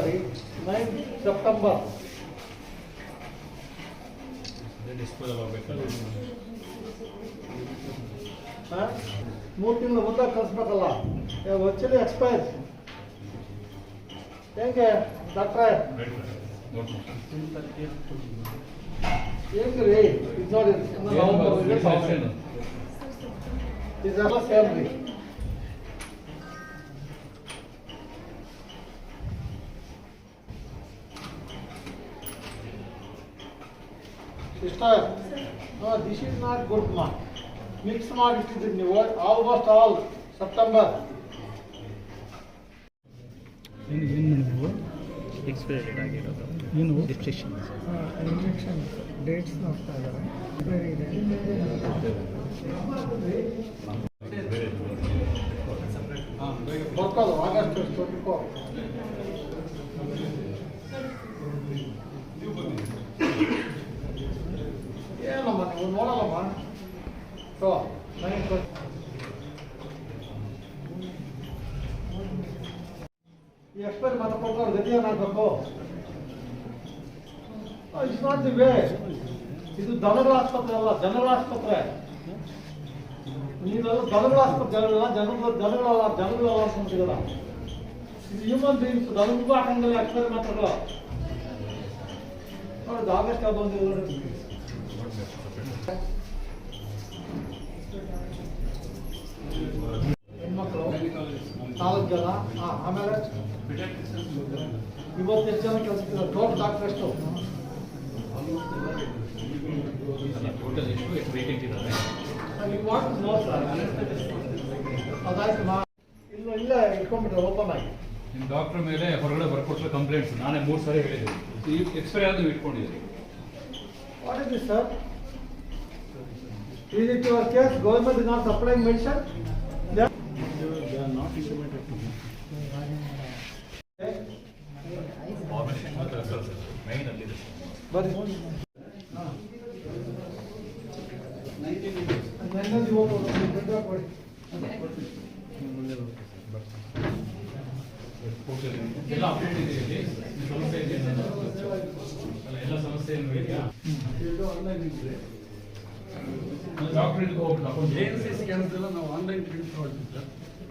ರೀ nine September disposal ಆಗಬೇಕಲ್ಲ ಹಾಂ? ಮೂರು ತಿಂಗಳು ಮುಂದೆ ಕಳಿಸ್ಬೇಕಲ್ಲ. ಆಕ್ಚುಲಿ ಎಕ್ಸ್ಪೈರ್ ಹೆಂಗೆ ಡಾಕ್ಟ್ರೆ? ಹೆಂಗೆ ರೀ ಇದು ನೋಡಿ. ಇದೆಲ್ಲ ಸೇಮ್ ರೀ sister this is not good ಮಾ ಮಿಕ್ಸ್ ಮಾಡಿಟ್ಟಿದ್ದೀರಿ ನೀವು ಆಲ್ಮೋಸ್ಟ್ ಆಲ್ ಸೆಪ್ಟೆಂಬರ್ ಏನು ಏನು ಮಾಡಿದ್ವು ಎಕ್ಸ್ಪೈರಿ ಡೇಟ್ ಆಗಿರೋದು ಏನು ರಿಸ್ಟ್ರಿಕ್ಷನ್ ಇಂಜೆಕ್ಷನ್ ಡೇಟ್ಸ್ ನೋಡ್ತಾ ಇದ್ದಾರೆ ಇದೆ ಬರ್ಕೋದು ಆಗಸ್ಟ್ ಟ್ವೆಂಟಿ ಫೋರ್ ಈ ಮತ ಇಟ್ಸ್ ನಾಟ್ ದಿ ವೇ ಇದು ದನಗಳ ಆಸ್ಪತ್ರೆ ಅಲ್ಲ, ಜನಗಳ ಆಸ್ಪತ್ರೆ. ನೀವೆಲ್ಲ ದನಗಳ ಆಸ್ಪತ್ರೆ ಜನಗಳ ಜನಗಳ ಜನಗಳಲ್ಲ ಜನಗಳಲ್ಲ ಅಂತಿಲ್ಲ ಇದು ಹ್ಯೂಮನ್ ಬೀಯಿಂಗ್ಸ್ ದನಗಳಿಗೂ ಹಾಕಂಗಿಲ್ಲ ಎಕ್ಸ್ಪೈರಿ ನೋಡಿ ಆಗಸ್ಟ್ ನೋಡಿ. ನಾಲ್ಕು ಜನ ಆಮೇಲೆ ಇವತ್ತು ಎಷ್ಟು? ಜನ ಕೆಲಸ ಟೋಟಲ್ ಡಾಕ್ಟರ್ ಎಷ್ಟು ನೋ ಅದಾಯ್ತು ಮಾ ಇಲ್ಲ ಇಲ್ಲ ಇಟ್ಕೊಂಡ್ಬಿಟ್ರೆ ಓಪನ್ ಆಗಿ. ನಿಮ್ಮ ಡಾಕ್ಟರ್ ಮೇಲೆ ಹೊರಗಡೆ ಬರ್ಕೊಟ್ರೆ ಕಂಪ್ಲೇಂಟ್ಸ್ ನಾನೇ ಮೂರು ಸಾರಿ ಹೇಳಿದ್ದೀನಿ. ಈ ಎಕ್ಸ್ಪೈರಿ ಆದ್ರೂ ಇಟ್ಕೊಂಡಿದ್ದೀನಿ. What is this sir Is it your case government is not supplying medicine? ಬರ್ರಿ. ಎಲ್ಲ ಅಪ್ಡೇಟ್ ಇದೆ ಇಲ್ಲಿ ಸಮಸ್ಯೆ ಇದೆ ಅಲ್ಲ ಎಲ್ಲ ಸಮಸ್ಯೆ ಏನು ಇದೆಯಾ ಡಾಕ್ಟರ್ ಎನ್ ಸಿ ಸಿ ನಾವು ಆನ್ಲೈನ್ ಪ್ರಿಂಟ್ ಮಾಡ್ತೀವಿ. ಸರ್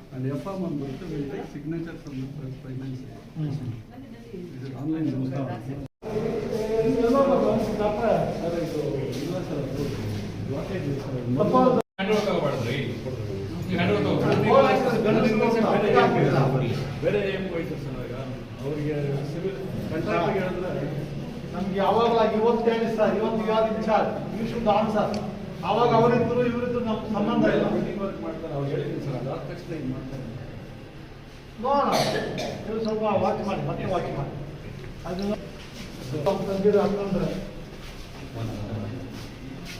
ಆ್ಯಂಡ್ ಎಫ್ ಆಮ್ ಅಂತ ಸಿಗ್ನೇಚರ್ ಫ್ರಮ್ ಫೈನಾನ್ಸ್ ಇದು ಆನ್ಲೈನ್ ಬೇರೆ ಅವರಿಗೆ ಸಿವಿಲ್ ಕಂಟ್ರಾಕ್ಟ್ಗೆ ಹೇಳಿದ್ರೆ ನಮ್ಗೆ ಯಾವಾಗ ಇವತ್ತು ಹೇಳಿ ಸರ್, ಇವತ್ತು ಯಾರು ಇನ್ಚಾರ್ಜ್ ಯು ಶುಡ್ ಆನ್ಸರ್ ಅವಾಗ ಅವರಿದ್ರು, ಇವರಿದ್ರು ನಮ್ಮ ಸಂಬಂಧ ಇಲ್ಲ. ವರ್ಕ್ ಮಾಡ್ತಾರೆ ಅವ್ರು ಹೇಳಿದ್ದೀನಿ ಸರ್ ಅದಾದ ತಕ್ಷಣ ಮಾಡ್ತಾರೆ ನೋಡೋಣ ಸ್ವಲ್ಪ ವಾಚ್ ಮಾಡಿ, ಮತ್ತೆ ವಾಚ್ ಮಾಡಿ. ಅದು ತಂದಿರೋ ಹಂಗಂದ್ರೆ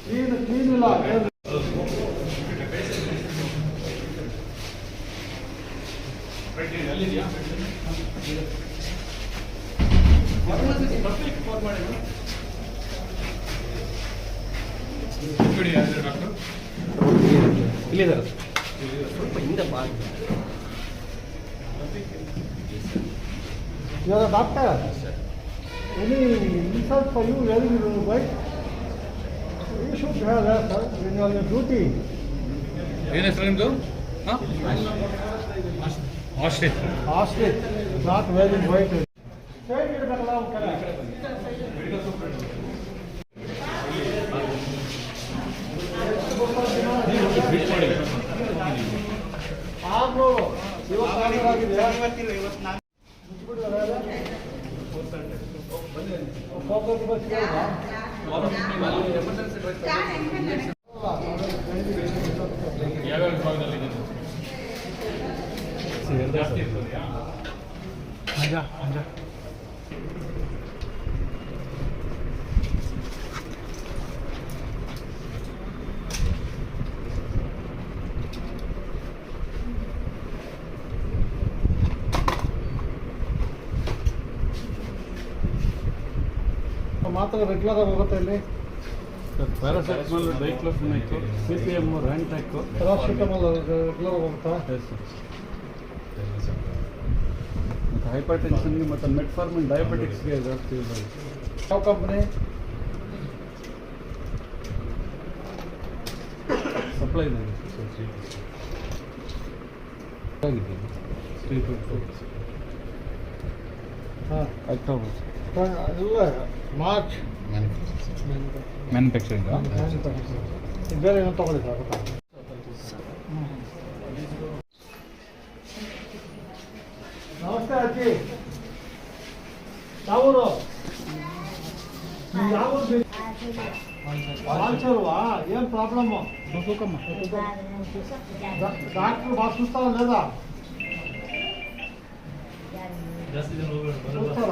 ಕ್ಲೀನ್ ಕ್ಲೀನ್ ಇಲ್ಲ ಡಾಕ್ಟರ್ ಸ್ವಲ್ಪ ಹಿಂದೆ ಬಾ You are a doctor? Any insult for you wearing your white? You should have that, sir, when you are on duty. ಏನು ಹೆಸರು ನಿಮ್ಮದು ಹಾಂ ಆಸ್ಟ್ರೇಟ್ Ostrich, not wearing white. Side ಇಡ್ಬೇಕಲ್ಲ ಅವ್ನ್ ಕಡೆ. ಆಗ್ಬೋದು. ಇವತ್ತು ಇವತ್ತು ಮುಚ್ಚಿಬಿಟ್ಟಿದಾರೆ ತರ್ಟಿ ಬಸ್ ಯಾವ್ಯಾವ ಭಾಗದಲ್ಲಿ ಜಾಸ್ತಿ ಮಾತ್ರ ರೆಗ್ಯುಲರ್ ಆಗಿ ಹೋಗುತ್ತೆ ಇಲ್ಲಿ. Paracetamol diclofenac C P M Rantac paracetamol regular ಹೋಗುತ್ತಾ? ಸರ್ ಹೈಪರ್ ಟೆನ್ಷನ್ಗೆ ಮತ್ತು ಮೆಟ್ಫಾರ್ಮಿನ್ ಡಯಾಬಿಟಿಕ್ಸ್ಗೆ ಜಾಸ್ತಿ ಆಗುತ್ತೆ ಯಾವ ಕಂಪ್ನಿ ಸಪ್ಲೈ ಆಗಿದೆ ತ್ರೀ ಹಾಂ. ಅಕ್ಟೋಬರ್ ಇಲ್ಲ ಮಾರ್ಚ್ ಮ್ಯಾನುಫ್ಯಾಕ್ಚರಿಂಗ್ ಬೇರೆ ಏನೋ ತಗೊಳ್ಳಿ ಸರ್ ನಮಸ್ತೆ ಅಜ್ಜಿ. ಯಾವೂರು? ಯಾವೂರು ಪಾಲ್ಸಲ್ವಾ ಏನು ಪ್ರಾಬ್ಲಮ್ಮು ಡಾಕ್ಟ್ರು ಭಾಳ ಸುಸ್ತಾವ లేదా ಜಾಸ್ತಿ ಜನ ಹೋಗ್ಬೇಡ